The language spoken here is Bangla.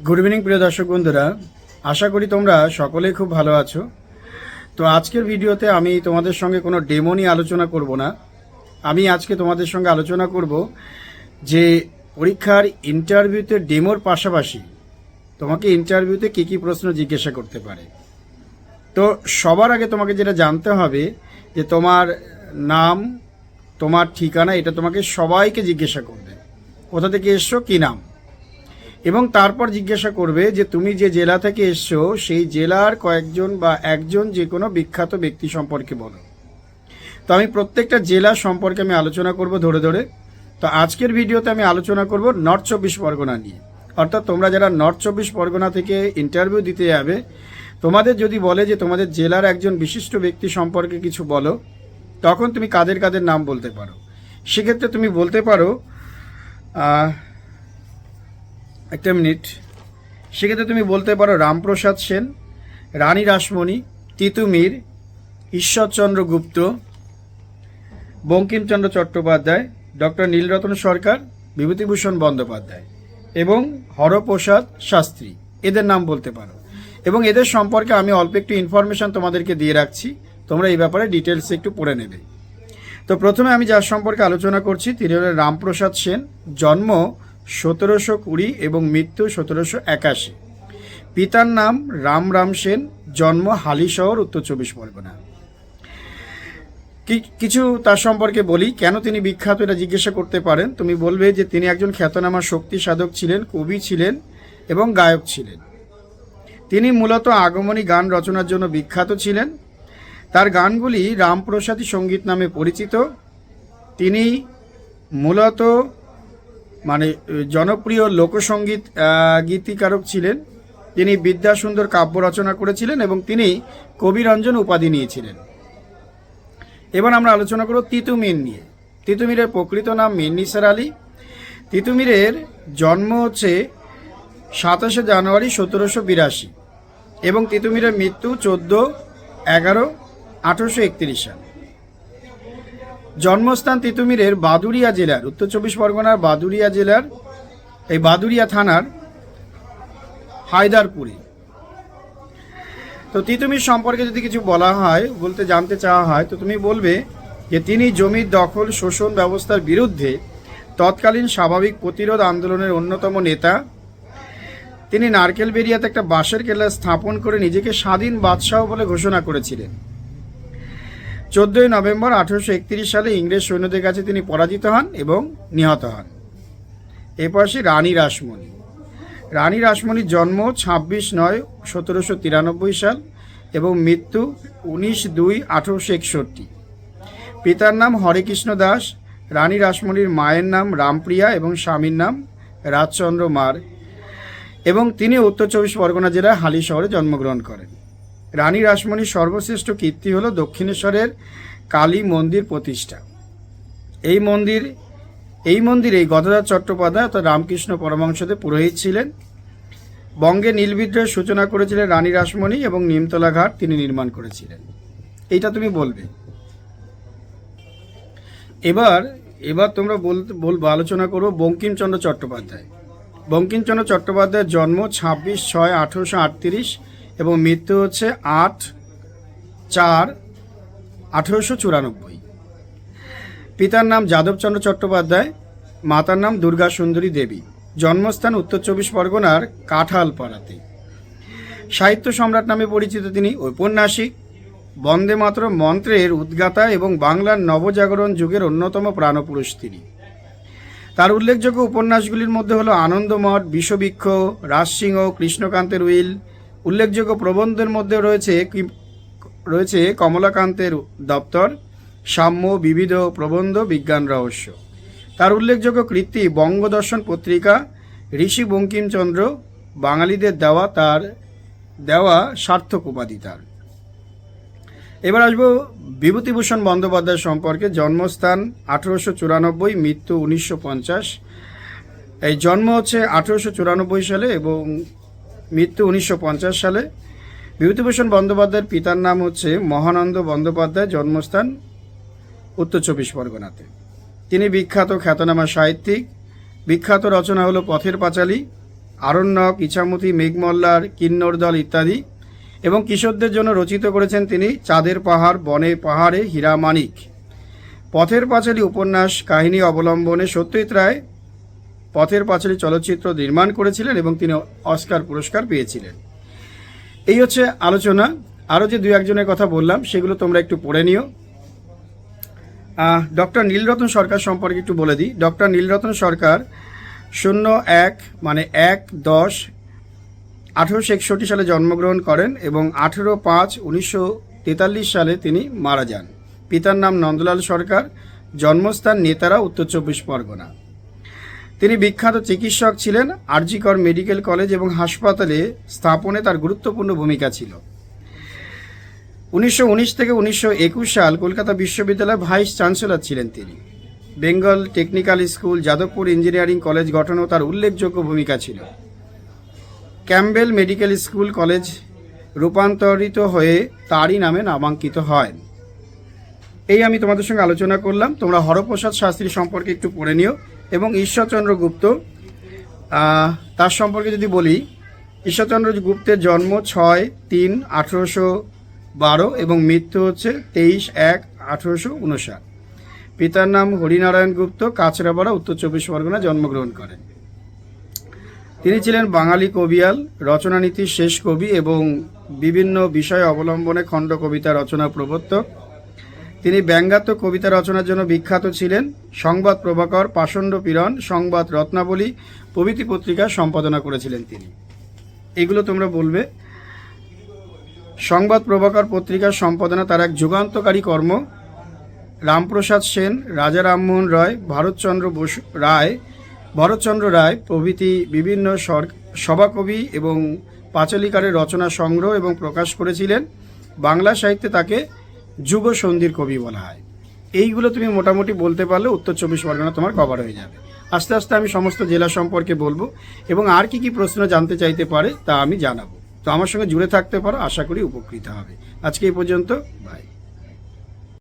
গুড ইভিনিং প্রিয় দর্শক বন্ধুরা। আশা করি তোমরা সকলেই খুব ভালো আছো। তো আজকের ভিডিওতে আমি তোমাদের সঙ্গে কোনো ডেমো নিয়ে আলোচনা করব না। আমি আজকে তোমাদের সঙ্গে আলোচনা করব যে পরীক্ষার ইন্টারভিউতে ডেমোর পাশাপাশি তোমাকে ইন্টারভিউতে কী কী প্রশ্ন জিজ্ঞাসা করতে পারে। তো সবার আগে তোমাকে যেটা জানতে হবে যে তোমার নাম, তোমার ঠিকানা, এটা তোমাকে সবাইকে জিজ্ঞাসা করবে। কোথা থেকে এসছো, কী নাম? এবং তারপর জিজ্ঞাসা করবে যে তুমি যে জেলা থেকে এসছো, সেই জেলার কয়েকজন বা একজন যে কোনো বিখ্যাত ব্যক্তি সম্পর্কে বলো। তো আমি প্রত্যেকটা জেলা সম্পর্কে আমি আলোচনা করব ধরে ধরে। তো আজকের ভিডিওতে আমি আলোচনা করব নর্থ চব্বিশ পরগনা নিয়ে। অর্থাৎ তোমরা যারা নর্থ চব্বিশ পরগনা থেকে ইন্টারভিউ দিতে যাবে, তোমাদের যদি বলে যে তোমাদের জেলার একজন বিশিষ্ট ব্যক্তি সম্পর্কে কিছু বলো, তখন তুমি কাদের কাদের নাম বলতে পারো? সেক্ষেত্রে তুমি বলতে পারো একটা মিনিট। সেক্ষেত্রে তুমি বলতে পারো রামপ্রসাদ সেন, রানী রাসমণি তিতুমির ঈশ্বরচন্দ্র গুপ্ত, বঙ্কিমচন্দ্র চট্টোপাধ্যায়, ডক্টর নীলরতন সরকার, বিভূতিভূষণ বন্দ্যোপাধ্যায় এবং হরপ্রসাদ শাস্ত্রী। এদের নাম বলতে পারো। এবং এদের সম্পর্কে আমি অল্প একটু ইনফরমেশন তোমাদেরকে দিয়ে রাখছি। তোমরা এই ব্যাপারে ডিটেলস একটু পড়ে নেবে। তো প্রথমে আমি যার সম্পর্কে আলোচনা করছি, তিনি হলেন রামপ্রসাদ সেন। জন্ম সতেরোশো কুড়ি এবং মৃত্যু সতেরোশো একাশি। পিতার নাম রাম রাম সেন, জন্ম হালিশহর উত্তর চব্বিশ পরগনা। কিছু তার সম্পর্কে বলি, কেন তিনি বিখ্যাত এটা জিজ্ঞাসা করতে পারেন। তুমি বলবে যে তিনি একজন খ্যাতনামা শক্তি সাধক ছিলেন, কবি ছিলেন এবং গায়ক ছিলেন। তিনি মূলত আগমনী গান রচনার জন্য বিখ্যাত ছিলেন। তার গানগুলি রামপ্রসাদী সংগীত নামে পরিচিত। তিনি মূলত মানে জনপ্রিয় লোকসঙ্গীত গীতিকারক ছিলেন। তিনি বিদ্যাসুন্দর কাব্য রচনা করেছিলেন এবং তিনি কবিরঞ্জন উপাধি নিয়েছিলেন। এবার আমরা আলোচনা করব তিতুমির নিয়ে। তিতুমিরের প্রকৃত নাম মীর নিসার আলী। তিতুমিরের জন্ম হচ্ছে সাতাশে জানুয়ারি সতেরোশো বিরাশি এবং তিতুমিরের মৃত্যু চোদ্দ এগারো আঠেরোশো একত্রিশ সাল। জন্মস্থান তিতুমিরের বাদুরিয়া জেলার, উত্তর চব্বিশ পরগনার বাদুরিয়া জেলার, এই বাদুরিয়া থানার হায়দারপুরে। তো তিতুমির সম্পর্কে যদি কিছু বলা হয়, বলতে জানতে চাওয়া হয়, তো তুমি বলবে যে তিনি জমির দখল, শোষণ ব্যবস্থার বিরুদ্ধে তৎকালীন স্বাভাবিক প্রতিরোধ আন্দোলনের অন্যতম নেতা। তিনি নারকেল বেরিয়াতে একটা বাঁশের কেল্লা স্থাপন করে নিজেকে স্বাধীন বাদশাহ বলে ঘোষণা করেছিলেন। চোদ্দই নভেম্বর আঠেরোশো একত্রিশ সালে ইংরেজ সৈন্যদের কাছে তিনি পরাজিত হন এবং নিহত হন। এরপর আসি রানী রাসমণি। রানী রাসমণির জন্ম ছাব্বিশ নয় সতেরোশো তিরানব্বই সাল এবং মৃত্যু উনিশ দুই আঠেরোশো একষট্টি। পিতার নাম হরেকৃষ্ণ দাস, রানী রাসমণির মায়ের নাম রামপ্রিয়া এবং স্বামীর নাম রাজচন্দ্র মার এবং তিনি উত্তর চব্বিশ পরগনা জেলার হালি শহরে জন্মগ্রহণ করেন। রানী রাসমণির সর্বশ্রেষ্ঠ কীর্তি হল দক্ষিণেশ্বরের কালী মন্দির প্রতিষ্ঠা। এই মন্দির, এই মন্দিরে গদাধর চট্টোপাধ্যায় অর্থাৎ রামকৃষ্ণ পরমাংসদে পুরোহিত ছিলেন। বঙ্গে নীল বিদ্রোহের সূচনা করেছিলেন রানী রাসমণি এবং নিমতলা ঘাট তিনি নির্মাণ করেছিলেন। এইটা তুমি বলবে। এবার এবার তোমরা বলব, আলোচনা করব বঙ্কিমচন্দ্র চট্টোপাধ্যায়। বঙ্কিমচন্দ্র চট্টোপাধ্যায়ের জন্ম ছাব্বিশ ছয় আঠেরোশো আটত্রিশ এবং মৃত্যু হচ্ছে আট চার আঠেরোশো চুরানব্বই। পিতার নাম যাদবচন্দ্র চট্টোপাধ্যায়, মাতার নাম দুর্গা সুন্দরী দেবী। জন্মস্থান উত্তর চব্বিশ পরগনার কাঁঠালপাড়াতে। সাহিত্য সম্রাট নামে পরিচিত তিনি ঔপন্যাসিক। বন্দে মাতর মন্ত্রের উদ্গাতা এবং বাংলার নবজাগরণ যুগের অন্যতম প্রাণপুরুষ তিনি। তার উল্লেখযোগ্য উপন্যাসগুলির মধ্যে হলো আনন্দমঠ বিষবৃক্ষ রাজসিংহ, কৃষ্ণকান্তের উইল উল্লেখযোগ্য প্রবন্ধের মধ্যে রয়েছে রয়েছে কমলাকান্তের দপ্তর, সাম্য, বিবিধ প্রবন্ধ, বিজ্ঞান, রহস্য। তার উল্লেখযোগ্য কৃতি বঙ্গদর্শন পত্রিকা, ঋষি বঙ্কিমচন্দ্র, বাঙালিদের দেওয়া তার, দেওয়া সার্থক উপাধি তার। এবার আসব বিভূতিভূষণ বন্দ্যোপাধ্যায় সম্পর্কে। জন্মস্থান আঠেরোশো চুরানব্বই, মৃত্যু উনিশশো পঞ্চাশ। এই জন্ম হচ্ছে আঠেরোশো চুরানব্বই সালে এবং মৃত্যু উনিশশো পঞ্চাশ সালে। বিভূতিভূষণ বন্দ্যোপাধ্যায়ের পিতার নাম হচ্ছে মহানন্দ বন্দ্যোপাধ্যায়, জন্মস্থান উত্তর চব্বিশ পরগনাতে। তিনি বিখ্যাত খ্যাতনামা সাহিত্যিক। বিখ্যাত রচনা হলো পথের পাঁচালী, আরণ্যক, ইছামতি, মেঘমল্লার কিন্নর দল ইত্যাদি এবং কিশোরদের জন্য রচিত করেছেন তিনি চাঁদের পাহাড়, বনে পাহাড়ে হীরামানিক পথের পাঁচালী উপন্যাস, কাহিনী অবলম্বনে সত্যজিৎ রায় পথের পাঁচালী চলচ্চিত্র নির্মাণ করেছিলেন এবং তিনি অস্কার পুরস্কার পেয়েছিলেন। এই হচ্ছে আলোচনা। আরও যে দু একজনের কথা বললাম, সেগুলো তোমরা একটু পড়ে নিও। ডক্টর নীলরতন সরকার সম্পর্কে একটু বলে দিই। ডক্টর নীলরতন সরকার শূন্য এক মানে এক, দশ, আঠেরোশো একষট্টি সালে জন্মগ্রহণ করেন এবং আঠেরো পাঁচ, উনিশশো তেতাল্লিশ সালে তিনি মারা যান। পিতার নাম নন্দলাল সরকার, জন্মস্থান নেতারা, উত্তর চব্বিশ পরগনা। তিনি বিখ্যাত চিকিৎসক ছিলেন, আরজিকর মেডিকেল কলেজ এবং হাসপাতালে স্থাপনে তার গুরুত্বপূর্ণ ভূমিকা ছিল। উনিশশো উনিশ থেকে উনিশশো একুশ সাল কলকাতা বিশ্ববিদ্যালয়ের ভাইস চ্যান্সেলর ছিলেন তিনি। Bengal technical school, Jadavpur engineering college গঠনেও তার উল্লেখযোগ্য ভূমিকা ছিল। ক্যাম্বেল মেডিকেল স্কুল কলেজ রূপান্তরিত হয়ে তারই নামে নামাঙ্কিত হয়। এই আমি তোমাদের সঙ্গে আলোচনা করলাম। তোমরা হরপ্রসাদ শাস্ত্রী সম্পর্কে একটু পড়ে নিও। এবং ঈশ্বরচন্দ্র গুপ্ত তার সম্পর্কে যদি বলি, ঈশ্বরচন্দ্র গুপ্তের জন্ম ছয় তিন আঠেরোশো বারো এবং মৃত্যু হচ্ছে তেইশ এক আঠেরোশো উনষাট। পিতার নাম হরিনারায়ণ গুপ্ত কাছড়াপাড়া উত্তর চব্বিশ পরগনা জন্মগ্রহণ করেন। তিনি ছিলেন বাঙালি কবিয়াল, রচনানীতির শেষ কবি এবং বিভিন্ন বিষয় অবলম্বনে খণ্ড কবিতা রচনা প্রবর্তক। তিনি ব্যঙ্গাত্মক কবিতা রচনার জন্য বিখ্যাত ছিলেন। সংবাদ প্রভাকর, পাষণ্ড পীড়ন, সংবাদ রত্নাবলী, প্রভৃতি পত্রিকা সম্পাদনা করেছিলেন তিনি। এগুলো তোমরা বলবে। সংবাদ প্রভাকর পত্রিকার সম্পাদনা তার এক যুগান্তকারী কর্ম। রামপ্রসাদ সেন, রাজা রামমোহন রায়, ভারতচন্দ্র বসু রায়, ভরতচন্দ্র রায় প্রভৃতি বিভিন্ন সভাকবি এবং পাঁচালিকারের রচনা সংগ্রহ এবং প্রকাশ করেছিলেন। বাংলা সাহিত্যে তাকে যুগ সন্ধির কবি বলা হয়। এইগুলো তুমি মোটামুটি বলতে পারলে উত্তর চব্বিশ পরগনা তোমার কভার হয়ে যাবে। আস্তে আস্তে আমি সমস্ত জেলা সম্পর্কে বলব এবং আর কি কি প্রশ্ন জানতে চাইতে পারে তা আমি জানাব। তো আমার সঙ্গে জুড়ে থাকতে পারো, আশা করি উপকৃত হবে। আজকে এই পর্যন্ত বাই